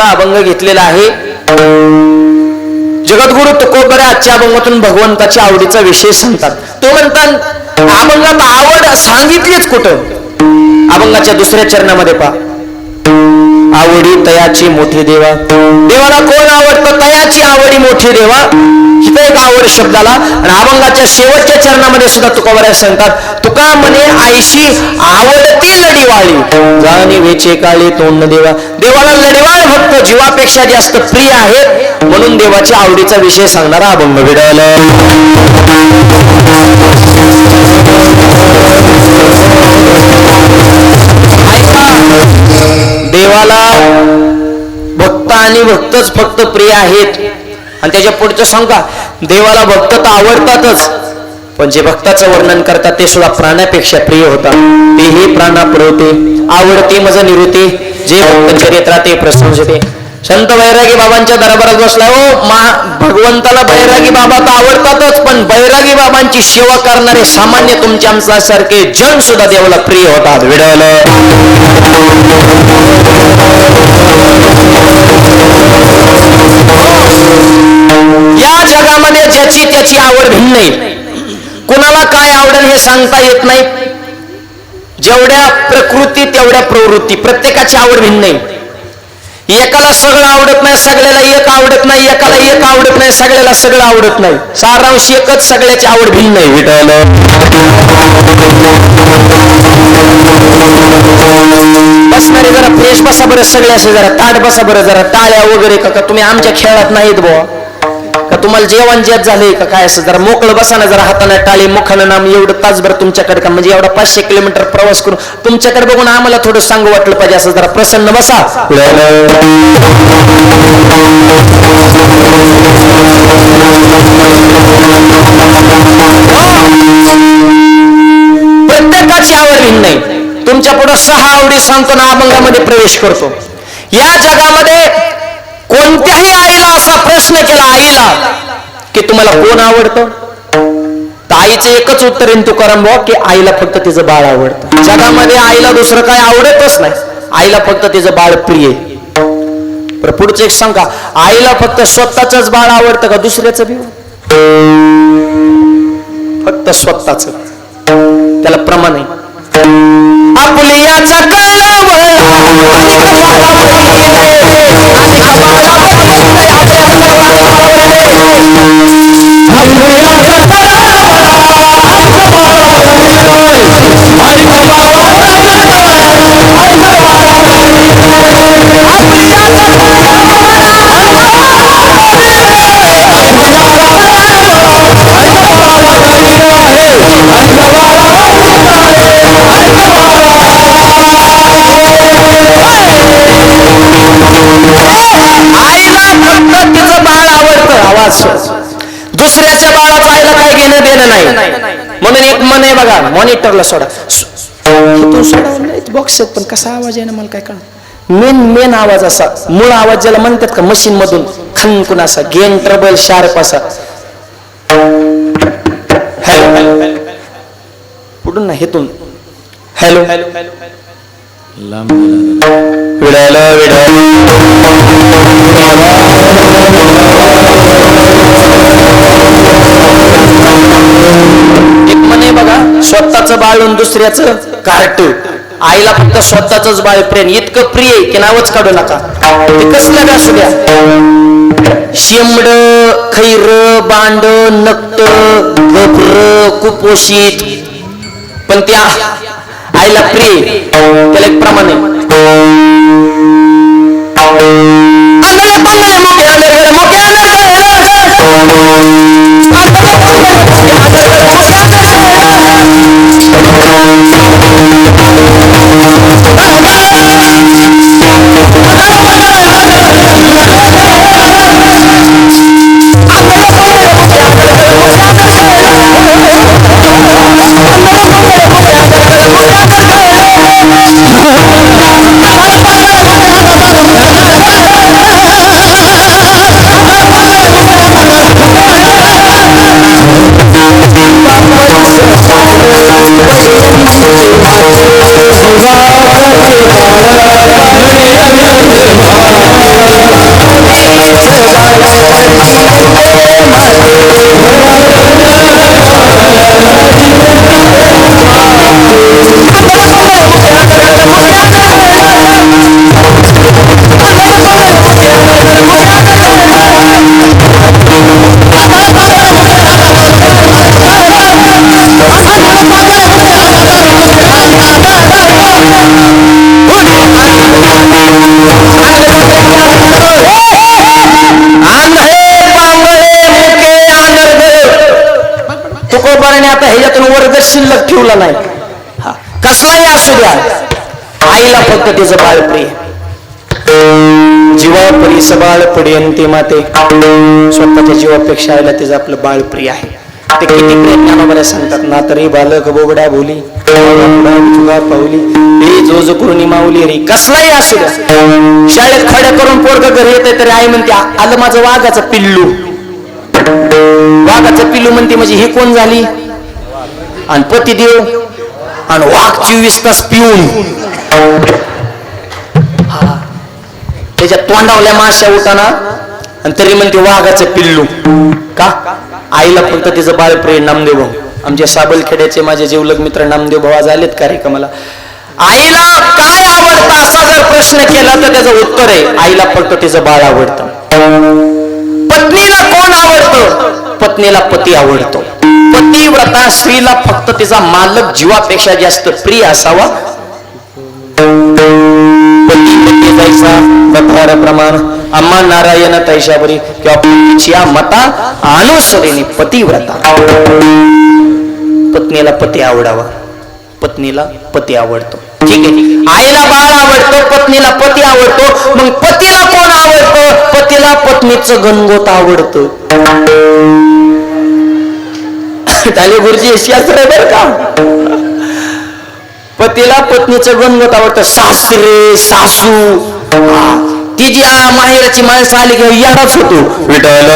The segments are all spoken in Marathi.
करता अभंग घेतलेला आहे. जगद्गुरु तुकोबरे आजच्या अभंगातून भगवंताच्या आवडीचा विषय सांगतात. तो म्हणतात अभंगात आवड सांगितलीच कुठं? अभंगाच्या दुसऱ्या चरणामध्ये पहा. आवडी तयाची मोठी देवा. देवाला कोण आवडतं? तयाची आवडी मोठी देवा. इथं एक आवड शब्दाला आणि अभंगाच्या शेवटच्या चरणामध्ये सुद्धा तुकोबऱ्या सांगतात तुका म्हणे आईशी आवडती लढीवाळी. जाणी वेचे काळी तोंड देवा. देवाला लढीवाळ भक्त जीवापेक्षा जास्त प्रिय आहेत म्हणून देवाच्या आवडीचा विषय सांगणारा अभंग विडवलं देवाला भक्त आणि भक्तच फक्त प्रिय आहेत. आणि त्याच्या पुढचं सांगा देवाला भक्त तर आवडतातच पण जे भक्ताचं वर्णन करतात ते सुद्धा प्राण्यापेक्षा प्रिय होतात. तेही प्राणा पुरवते आवडते मज निवृत्ती. जे भक्त चरित्रात ते प्रशंसते संत बैरागी बाबांच्या दरबारात बसला हो मा भगवंताला बैरागी बाबा तर आवडतातच पण बैरागी बाबांची सेवा करणारे सामान्य तुमच्या आमच्यासारखे जन सुद्धा देवाला प्रिय होतात. विडवलं या जगामध्ये ज्याची त्याची आवड भिन्न आहे. कुणाला काय आवडेल हे सांगता येत नाही. जेवढ्या प्रकृती तेवढ्या प्रवृत्ती. प्रत्येकाची आवड भिन्न आहे. एकाला सगळं आवडत नाही सगळ्याला एक आवडत नाही एकाला एक आवडत नाही सगळ्याला सगळं आवडत नाही. सारांश एकच सगळ्याची आवड भिन्न आहे. विठ्ठल. बसणारे जरा फ्रेश बसा बरं सगळे असे जरा ताट बसा बरं जरा टाळ्या वगैरे का का तुम्ही आमच्या खेळात नाहीत बुवा. तुम्हाला जेवण जेत झालंय का काय असं? जरा मोकळं बसाना जरा हाताने टाळी मुखानं नाम एवढं तासभर तुमच्याकडे का? म्हणजे एवढा पाचशे किलोमीटर प्रवास करून तुमच्याकडे बघून आम्हाला थोडं सांगू वाटलं पाहिजे असं जरा प्रसन्न बसा. प्रत्येकाची आवड भिन्न नाही तुमच्यापुढे सहा आवडी सांगतो ना अभंगामध्ये प्रवेश करतो. या जगामध्ये कोणत्याही आईला असा प्रश्न केला आईला की तुम्हाला कोण आवडतं? तर आईचं एकच उत्तर येईन तुकाराम भाऊ की आईला फक्त तिचं बाळ आवडतं. जगामध्ये आईला दुसरं काय आवडतच नाही. आईला फक्त तिचं बाळ प्रिय पुढचं एक सांगा. आईला फक्त स्वतःच बाळ आवडतं का दुसऱ्याचं बी? फक्त स्वतःच. त्याला प्रमाण आहे. आवाज दुसऱ्याच्या बाळाचं आईला काय घेणं देणं नाही. म्हणून एक मन आहे बघा मॉनिटरला सोडा. तू सोडा बॉक्स पण कसा आवाज आहे ना मला काय कळ मेन मेन आवाज असा. मूळ आवाज ज्याला म्हणतात का मशीन मधून. खनकुन असा गेन ट्रबल शार्प असा. हॅलो पुढून ना हेतून. हॅलो विडायला एक म्हणे बघा स्वतःच बाळ आणि दुसऱ्याचं कार्ट आईला फक्त स्वतःच बाळ प्रेम. इतकं प्रिय आहे की नावच काढू नका. ते कसलं का असू द्या. शेंबड खैर बांड नक्त गभर कुपोषित. पण त्या आईला प्रिय त्याला एक प्रमाण आहे आंधळे पांगळे तुला नाही. हा. कसलाही असू द्या. आईला फक्त तिचं बाळ प्रिय जीवापरी सबाळ पडियंते माते. स्वतःच्या जीवापेक्षा आईला तिचं आपलं बाळ प्रिय आहे. ते किती प्रेम सांगतात ना तरी बालक बोबड्या बोली तुला पावली हे जो जो करून माऊली रे कसलाही असू द्या. शाळेत खड्या करून पोरग घरी येते तरी आई म्हणते आलं माझं वाघाचं पिल्लू. वाघाचं पिल्लू म्हणते म्हणजे ही कोण झाली? आणि पती देव आणि वाघ चोवीस तास पिऊन हा. त्याच्या तोंडावल्या माश्या उठाना आणि तरी म्हणते वाघाचं पिल्लू का आईला फक्त तिचं बाळप्रिय नामदेव भाऊ आमचे साबलखेड्याचे माझे जीवलग मित्र नामदेव भाऊ आज आलेत कार्यक्रमाला आईला काय आवडतं असा जर प्रश्न केला तर त्याचं उत्तर आहे आईला फक्त तिचं बाळ आवडतं पत्नीला कोण आवडतं पत्नीला पती आवडतो पतिव्रता स्त्रीला फक्त तिचा मालक जीवापेक्षा जास्त प्रिय असावा. प्रमाण अम्मा नारायण तैशाबरी किंवा पतीच्या मता अनुसरेने पतिव्रता. पत्नीला पती आवडावा. पत्नीला पती आवडतो. ठीक आहे. आईला बाळ आवडतं पत्नीला पती आवडतो. मग पतीला कोण आवडतं? पतीला पत्नीचं गणगोत आवडतं. त्याले गुरुजी शास्त्र आहे बरं का? पतीला पत्नीचं गणगत आवडतं. सासरे सासू. ती जी माहेराची माणसं आली की याडाच होतो. विठल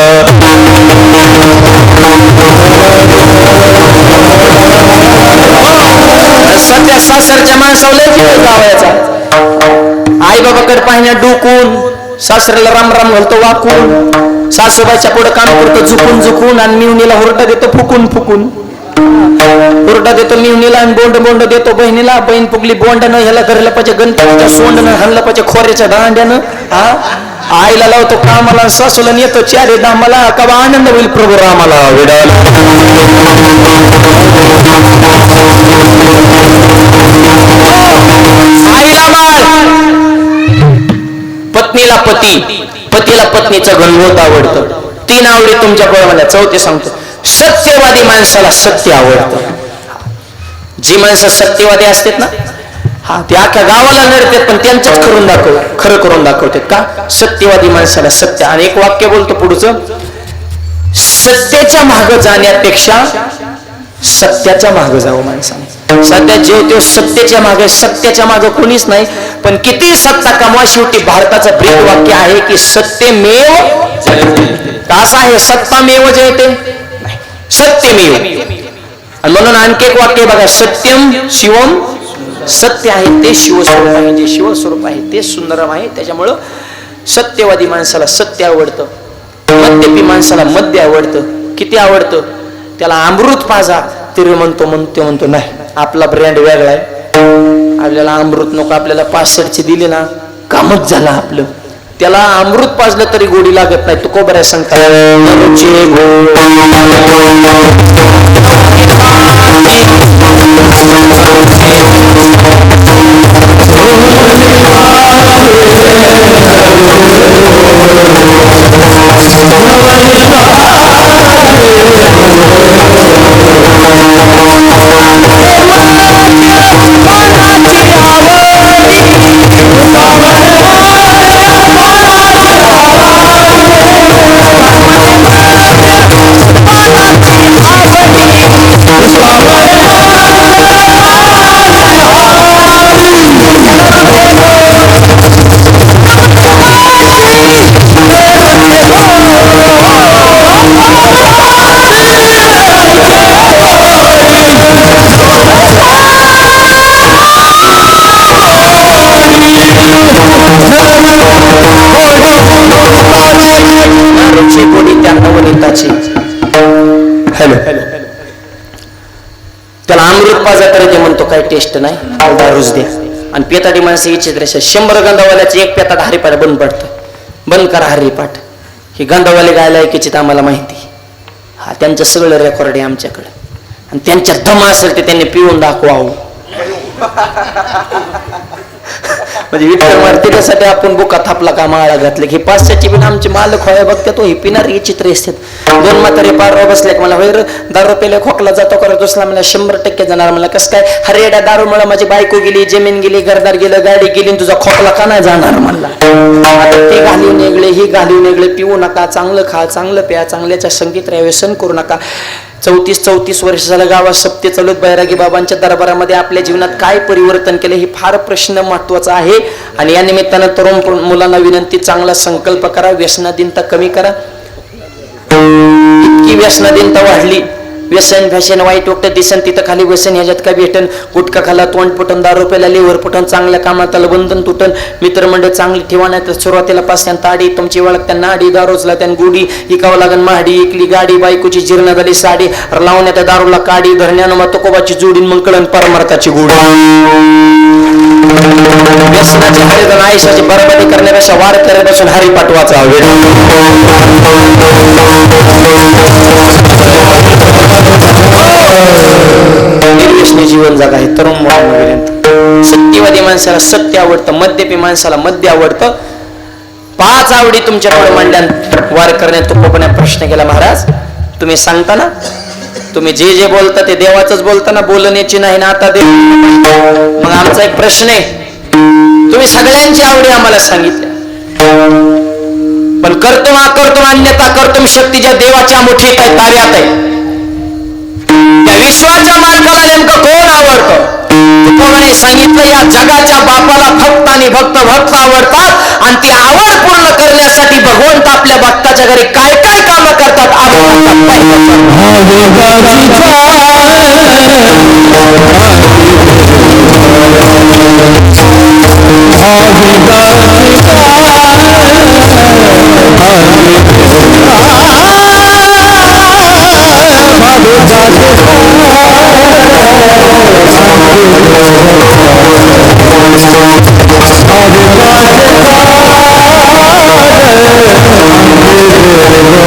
सध्या सासरच्या माणसाला लय गावायचा आई बाबाकडे पाहिण्या डोकून सासऱ्याला राम राम घालतो वाकून. सासूबाईच्या पुढे काम करतो झुकून झुकून आणि मिवणीला हुरटा देतो फुकून फुकून. हुरटा देतो मिवणीला आणि बोंड बोंड देतो बहिणीला. बहीण फुगली बोंडानं ह्याला धरलं पाहिजे गणपतीच्या सोंडनं हाणलं पाहिजे खोऱ्याच्या दांड्यानं. हा? आईला लावतो कामाला सासूला नेतो चारे दामाला. कवा आनंद होईल प्रभू रामाला विडाला. आईला बाळ पत्नीला पती. पतीला पत्नीचं गणगोत आवडतं. तीन आवडी तुमच्या मला चौथे सांगतो. सत्यवादी माणसाला सत्य आवडतं. जी माणसं सत्यवादी असतात ना हा ते अख्या गावाला नडतात पण त्यांचंच करून दाखव खरं करून दाखवतात का? सत्यवादी माणसाला सत्य. आणि एक वाक्य बोलतो पुढचं. सत्याच्या माग जाण्यापेक्षा सत्याच्या मागे जावं माणसाने. सध्या जेव तेव सत्याच्या मागे सत्याच्या मागे कोणीच नाही पण किती सत्ता कमवा शेवटी भारताचं ब्रेक वाक्य आहे की सत्यमेव असं आहे? सत्तामेव जयते? नाही. सत्यमेव आणि म्हणून आणखी एक वाक्य बघा सत्यम शिवम सत्य आहे ते शिवस्वरूप आहे. जे शिवस्वरूप आहे ते सुंदरम आहे. त्याच्यामुळं सत्यवादी माणसाला सत्य आवडतं. मद्यपी माणसाला मद्य आवडतं. किती आवडतं? त्याला अमृत पाजा. तरी म्हणतो म्हणतो म्हणतो नाही आपला ब्रँड वेगळा आहे. आपल्याला अमृत नको आपल्याला पासष्टची दिली ना कामच झालं आपलं. त्याला अमृत पाजलं तरी गोडी लागत नाही. तू कोबऱ्या त्याला अमृत ते म्हणतो काही टेस्ट नाही मला दारूच द्या आणि पेताडी माणसं विचित्र असे शंभर गंधावाल्याचे एक पेताट हरिपाठ बंद पडतं. बंद करा हरिपाठ. ही गंधावाले गायला ऐकायची आम्हाला माहिती. हा त्यांचं सगळं रेकॉर्ड आहे आमच्याकडे. आणि त्यांच्या दम असेल ते त्यांनी पिऊन दाखवावं. म्हणजे विठ्ठल मार्तिकासाठी आपण बुका थापला का माळा घातले? की पाचशेची बिन आमचे मालक होय बघते तो ही पिणार ही चित्र असतात. दोन म्हातारे पार बसले मला होय दारू पेले खोकला जातो करत दुसरा? मला शंभर टक्के जाणार मला कसं काय? हरेड्या दारूमुळे माझी बायको गेली जमीन गेली घरदार गेलं गाडी गेली तुझा खोकला का नाही जाणार म्हणला? ते घालून वेगळे ही घालून वेगळे पिऊ नका चांगलं खा चांगलं प्या चांगल्याच्या संगीत व्यसन करू नका. चौतीस चौतीस वर्ष झालं गावात सप्ते चालूत बैरागी बाबांच्या दरबारामध्ये आपल्या जीवनात काय परिवर्तन केलं हे फार प्रश्न महत्त्वाचा आहे. आणि या निमित्तानं तरुण मुलांना विनंती चांगला संकल्प करा व्यसनाधीनता कमी करा. इतकी व्यसनाधीनता वाढली. व्यसन फॅशन वाईट वक्त दिसन तिथं खाली व्यसन ह्याच्यात काय भेटन? गुटखा खाला तोंड फुटन दारू प्याला लिव्हर फुटन चांगल्या कामात बंधन तुटन. मित्रमंडळ चांगली ठेवा नाही तर सुरुवातीला पास त्यांना ताडी तुमची ओळख त्यांना आडी दारूचला त्यांना गुडी इकावं लागन महाडी इकली गाडी बायकोची जीर्ण झाली साडी लावण्यात दारूला काडी धरण्यानं मग तुकोबाची जोडीन मग कळण परमार्थाची गुडी. व्यसनाची आयुष्याची बरबादी करण्यापेक्षा वार करण्यापासून हरी पाठवाचा निर्व्यसनी जीवन जग आहे तरुण मुलांना सत्यवादी माणसाला सत्य आवडतं मद्यपी माणसाला मद्य आवडतं. पाच आवडी तुमच्याकडे मांडल्यान वार करण्यात तुकोपण्या प्रश्न केला महाराज. तुम्ही सांगता ना? तुम्ही जे जे बोलता ते देवाच बोलता ना? बोलण्याची नाही ना आता देव. मग आमचा एक प्रश्न आहे. तुम्ही सगळ्यांची आवडी आम्हाला सांगितल्या. पण करतो अकर्तुम अन्यथा कर्तुम शक्ती ज्या देवाच्या मुठीत आहे ताऱ्यात आहे त्या विश्वाच्या मालकाला नेमकं कोण आवडतं? कोणाने सांगितलं या जगाच्या बापाला फक्त आणि फक्त भक्त आवडतात आणि ती आवड पूर्ण करण्यासाठी भगवंत आपल्या भक्ताच्या घरी काय काय काम करतात आपण पाहिलं. पूर्ण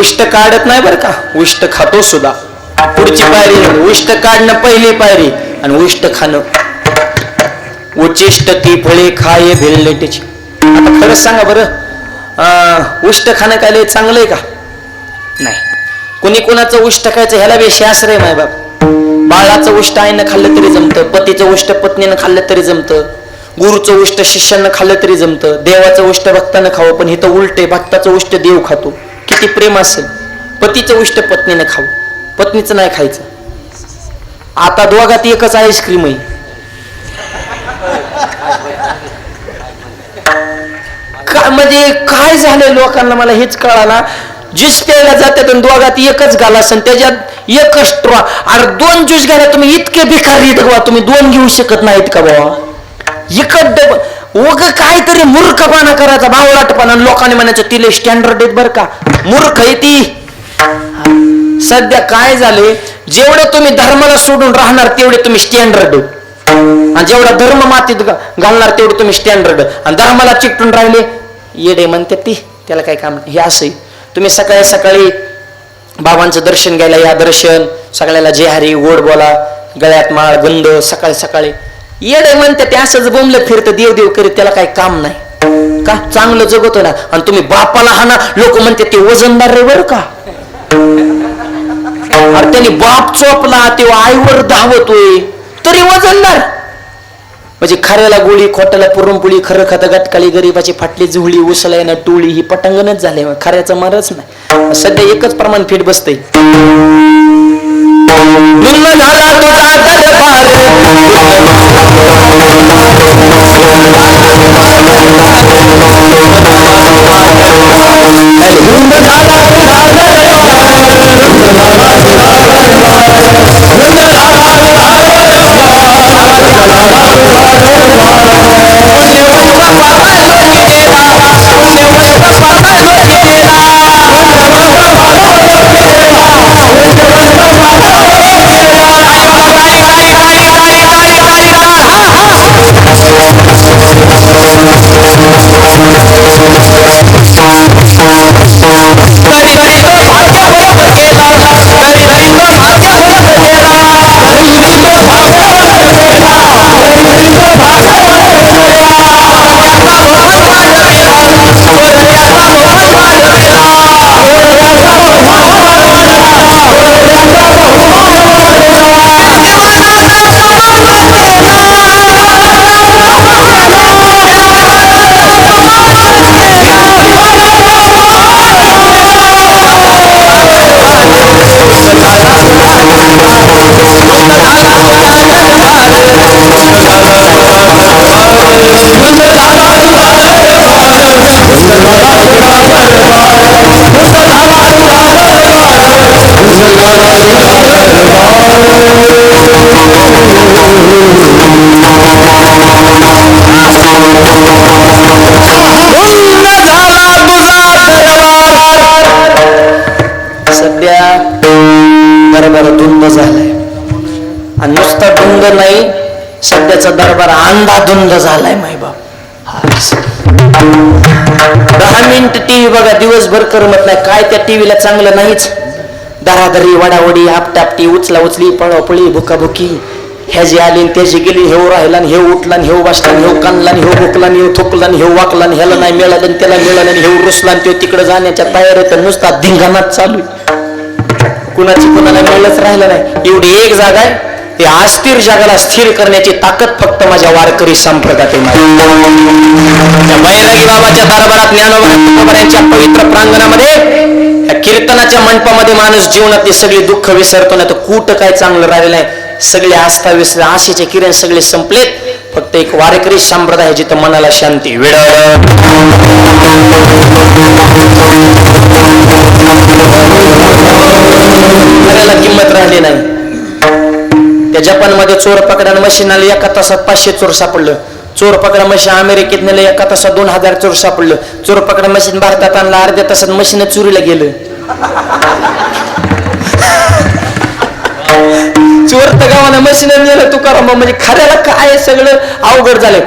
उष्ट काढत नाही बरं का. उष्ट खातो सुद्धा. पुढची पायरी उष्ट काढणं पहिली पायरी आणि उष्ट खाणं. उचिष्ट ती फळे खाय भिल्लेटीची. आता खरंच सांगा बरं उष्ट खाणं काय चांगलंय चांगलं आहे का? नाही. कुणी कुणाचं उष्ट खायचं ह्याला बी शास्त्र आहे माय बाप. बाळाचं उष्ट आईनं खाल्लं तरी जमतं पतीचं उष्ट पत्नीनं खाल्लं तरी जमतं गुरुचं उष्ट शिष्यानं खाल्लं तरी जमतं देवाचं उष्ट भक्तानं खावं पण इथं उलटे भक्ताचं उष्ट देव खातो. किती प्रेम असेल पतीचं उष्ट पत्नीने खावं. पत्नीचं नाही खायचं. आता दोघात एकच आईस्क्रीम आहे. का म्हणजे काय झालंय लोकांना मला हेच कळाला? ज्यूस प्यायला जातात आणि दोघात एकच घालास आणि त्याच्यात एकच स्ट्रॉ अरे दोन ज्यूस घ्यायला तुम्ही इतके भिकारी आहेत का तुम्ही दोन घेऊ शकत नाहीत का बाबा एकच डब उग काहीतरी मूर्खपणा करायचा भावलाटपणा लोकांनी म्हणायचं तिले स्टँडर्ड आहेत बरं का. मूर्ख आहे ती. सध्या काय झाले जेवढे तुम्ही धर्माला सोडून राहणार तेवढे तुम्ही स्टँडर्ड आणि जेवढा धर्म मातीत घालणार तेवढे तुम्ही स्टँडर्ड आणि धर्माला चिकटून राहिले येडे म्हणते ती. त्याला काय काम नाही. हे असं तुम्ही सकाळी सकाळी बाबांचं दर्शन घ्यायला या दर्शन. सगळ्याला जे हरी गोड बोला. गळ्यात माळ गंध सकाळी सकाळी. येडे म्हणते ते असंच बोंबलं फिरतं देव देव करीत त्याला काही काम नाही. का? चांगलं जगतो ना आणि तुम्ही बापाला हाना लोक म्हणते ते वजनदार रे बरं का? अरे त्यांनी बाप चोपला तेव्हा आईवर धावतोय. तरी वजनदार म्हणजे खऱ्याला गोळी खोट्याला पुरणपोळी खरं खतं गटकाळी गरीबाची फाटली झुळी उसलाय ना टोळी ही पटांगणच झाले. खऱ्याचं मरच नाही. सध्या एकच प्रमाण फिट बसतय. झाला Let's go. पूर्ण दरबार धुंद झालाय. आणि नुसता धुंद नाही सध्याचा दरबार अंधा धुंद झालाय माय बाप. दहा मिनिट टीव्ही बघा दिवसभर करमत नाही. काय त्या टीव्हीला चांगलं नाहीच? दरादरी वडावडी आपटापटी उचला उचली पळापळी भुकाभुकी. ह्याची आली आणि त्याची गेली हेव राहिला आणि हे उठला आणि हेव बसला आणि कानला आणि भुकला आणि थुकला आणि वाकला आणि ह्याला नाही मिळालं आणि त्याला मिळालं आणि रुसला आणि तो तिकडे जाण्याच्या तयारीत आहे. नुसता धिंगाणात चालू आहे. कुणाची कुणाला मिळलंच राहिलं नाही. एवढी एक जागा आहे. ते अस्थिर जगाला स्थिर करण्याची ताकद फक्त माझ्या वारकरी संप्रदायात बैरागी बाबाच्या दरबारात ज्ञानोबाबाच्या पवित्र प्रांगणामध्ये कीर्तनाच्या मंडपामध्ये माणूस जीवनातली सगळी दुःख विसरतो ना तर कुठं काय चांगलं राहिलं नाही. सगळे आस्था विसर आशेचे किरण सगळे संपलेत. फक्त एक वारकरी संप्रदाय आहे जिथं मनाला शांती वेळ किंमत राहिली नाही. त्या जपानमध्ये चोर पकडा मशीन आले एका तासात पाचशे चोर सापडलं. चोर पकडा मशीन अमेरिकेत नेलं एका तासात दोन हजार चोर सापडलं. चोर पकडा मशीन भारतात आणलं अर्ध्या तासात मशीन चोरीला गेलं. चोर तर मशीन नेलं तुकाराम म्हणजे खऱ्याला काय सगळं अवघड झालंय?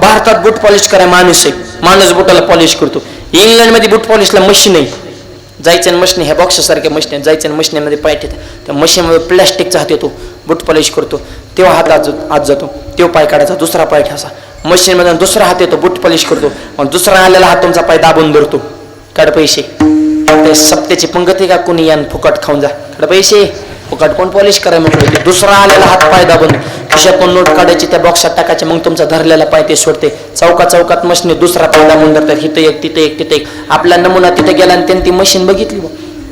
भारतात बूट पॉलिश कराय माणूस आहे. माणूस बुटाला पॉलिश करतो. इंग्लंडमध्ये बूट पॉलिशला मशीन आहे जायच्या मशीन ह्या बॉक्ससारख्या मशीन जायच्या जायचं मशीनमध्ये पाय ठेवतात. त्या मशीनमध्ये प्लॅस्टिकचा हात येतो. बूट पॉलिश करतो. तेव्हा हात आज आत जातो. तेव्हा पाय काढायचा. दुसरा पाय ठेवायचा. मशीनमध्ये दुसरा हात येतो. बूट पॉलिश करतो. मग दुसरा आलेला हात तुमचा पाय दाबून धरतो. काढ पैसे. ते पंगती का? कुणी यान फुकट खाऊन जा. काढ पैसे. फुकट कोण पॉलिश करा मग दुसरा आलेला हात पाय दाबून खिशातून नोट काढायची त्या बॉक्सात टाकायचे मग तुमचा धरलेला पाय ते सोडते. चौका चौकात मशीन दुसरा पाय दाबून धरतात. हिथं एक तिथे एक तिथे एक. आपला नमुना तिथे गेला आणि त्यांनी ती मशीन बघितली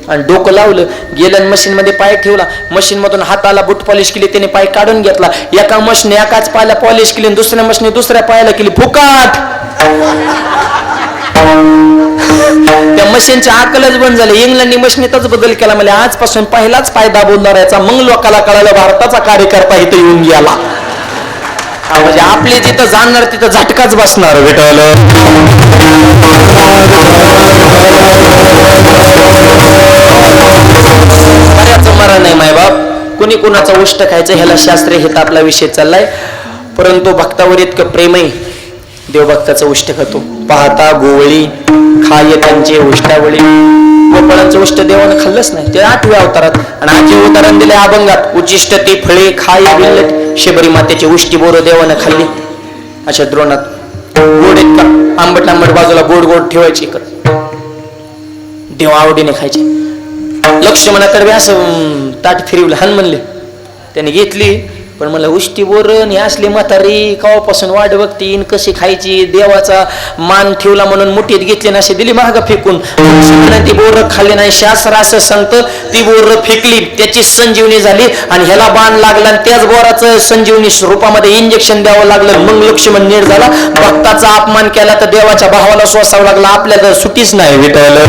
आणि डोकं लावलं गेलं आणि मशीन मध्ये पाय ठेवला. मशीन मधून हाताला बूट पॉलिश केली त्याने पाय काढून घेतला. एका मशीन एकाच पायाला पॉलिश केली आणि दुसऱ्या मशीन दुसऱ्या पायाला केली. फुकाट! त्या मशीनची अकलच बंद झाली. इंग्लंडनी मशीनीतच बदल केला. म्हणजे आजपासून पहिलाच फायदा बोलणार याचा मग लोकाला कळालं भारताचा कार्यकर्ता इथे येऊन गेला. म्हणजे आपली जिथं जाणार तिथं झटकाच बसणार भेटल बऱ्याच मरण नाही मायबाप. कुणी कुणाचा उष्ट खायचं ह्याला शास्त्रीय हे तर आपला विषय चाललाय. परंतु भक्तावर इतकं प्रेम आहे देवभक्ताचं उष्ट खातो. पाहता गोवळी खाय त्यांचे उष्टावळी गोपाळांचं उष्ट देवानं खाल्लंच नाही. ते आठव्या अवतारात आणि आठवे उदाहरण दिले अभंगात. उचिष्ट ती फळे खाय बिल्लट शेबरी मातेची उष्टी बोरो देवानं खाल्ली. अशा द्रोणात गोड आहेत का? आंबट आंबट बाजूला गोड गोड ठेवायची इकड देव आवडीने खायचे. लक्ष्मणाकडे असं ताट फिरवलं. हन म्हणले त्याने घेतली. पण मला उष्टी बोरण हे असली म्हातारी कवापासून वाट बघतीन कशी खायची देवाचा मान ठेवला म्हणून मुठीत घेतली ना अशी दिली महाग फेकून. ती बोर खाल्ली नाही शास्त्र असं सांगतं ती बोर फेकली त्याची संजीवनी झाली आणि ह्याला बाण लागला आणि त्याच बोराचं संजीवनी स्वरूपामध्ये इंजेक्शन द्यावं लागलं. मग लक्ष्मण नीट झाला भक्ताचा अपमान केला तर देवाच्या भावाला सोसावं लागला. आपल्याला सुटीच नाही भेटायला.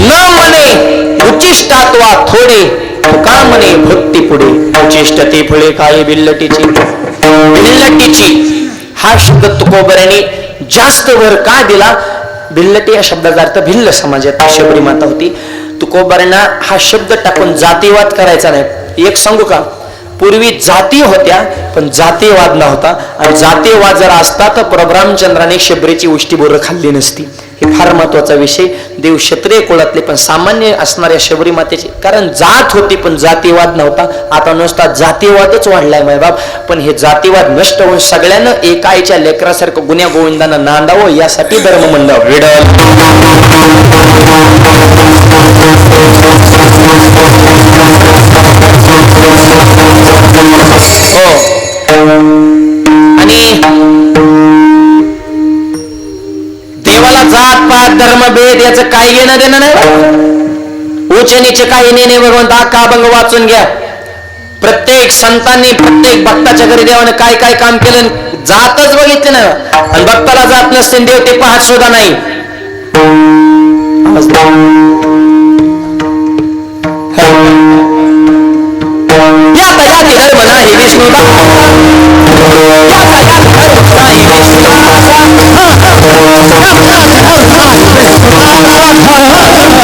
न म्हणे उचिष्टात्वा थोडे का म्हणे भक्ती पुढे? उचिष्ट ती फुळे काय बिल्लटीची. बिल्लटीची. हा शब्द तुकोबऱ्याने जास्त भर का दिला? बिल्लटी या शब्दाचा अर्थ भिल्ल समाजात शबरी माता होती. तुकोबऱ्यांना हा शब्द टाकून जातीवाद करायचा नाही. एक सांगू का? पूर्वी जाती होत्या पण जातीवाद नव्हता. आणि जातीवाद जर असता तर प्रभरामचंद्राने शबरीची उष्टीबोरं खाल्ली नसती. हे फार महत्त्वाचा विषय. देव क्षत्रिय कुळातले पण सामान्य असणाऱ्या शबरी मातेचे कारण जात होती पण जातीवाद नव्हता. आता नुसता जातीवादच वाढलाय मायबाप पण हे जातीवाद नष्ट होऊन सगळ्यांना एकाईच्या लेकरासारखं गुन्ह्या गोविंदांना नांदावं यासाठी धर्म मंडळ विडल त्याचं काय घेणं देणं नाही उचनीचे काही नेणे भगवंत. आका अभंग वाचून घ्या. प्रत्येक संतांनी प्रत्येक भक्ताच्या घरी देवाने काय काय काम केलं? जातच बघितलं ना आणि भक्ताला जात नसते देव ते पाहत सुद्धा नाही. विष्णुदा time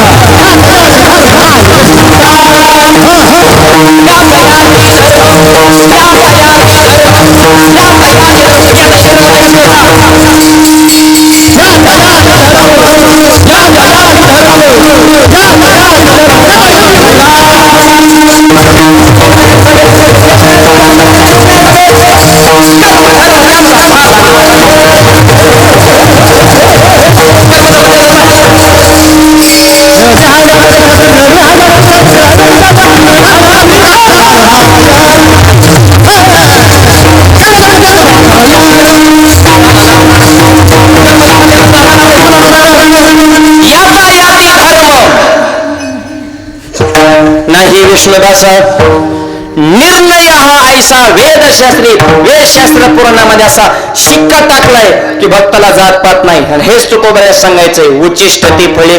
धर्म निर्णय हा ऐसा वेदशास्त्री वेदशास्त्र पूर्णामध्ये असा शिक्का टाकलाय की भक्ताला जात पात नाही. आणि हेच तुकोबऱ्यात सांगायचंय उच्चिष्ट ती फळे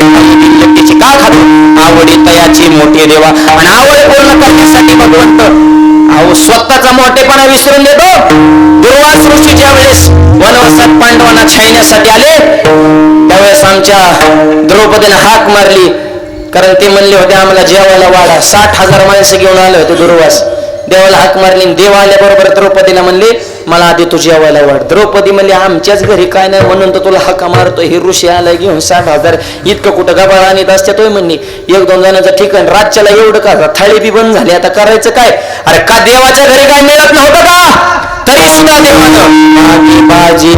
का खातो? आवडी तयाची मोठी देवा. आणि आवड पूर्ण करण्यासाठी भगवंत अहो स्वतःचा मोठेपणा विसरून देतो. दुर्वास ऋषी ज्या वेळेस वनवासात पांडवांना छायण्यासाठी आले त्यावेळेस आमच्या द्रौपदीने हाक मारली. कारण ते म्हणले होते आम्हाला जेवायला वाढा. साठ हजार माणसं घेऊन आले होते दुर्वास. देवाला हाक मारली देव आल्याबरोबर द्रौपदीला म्हणले मला आधी तू जेवायला वाढ. द्रौपदी म्हणले आमच्याच घरी काय नाही म्हणून तर तुला हाका मारतो हे ऋषी आला घेऊन साठ हजार. इतकं कुठं गबाळ आणत असते तोय म्हणणे एक दोन जणांचं ठिकाण रातच्याला एवढं का थाळी बी बंद झाली आता करायचं काय? अरे का देवाच्या घरी काय मिळत नव्हतं का? तरी सुद्धा देवानं बाजी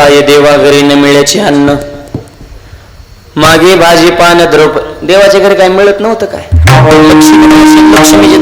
काय देवा घरी न मिळायचे अन्न? मागे भाजी पान द्रौप देवाच्या घरी काय मिळत नव्हतं काय? लक्ष्मीची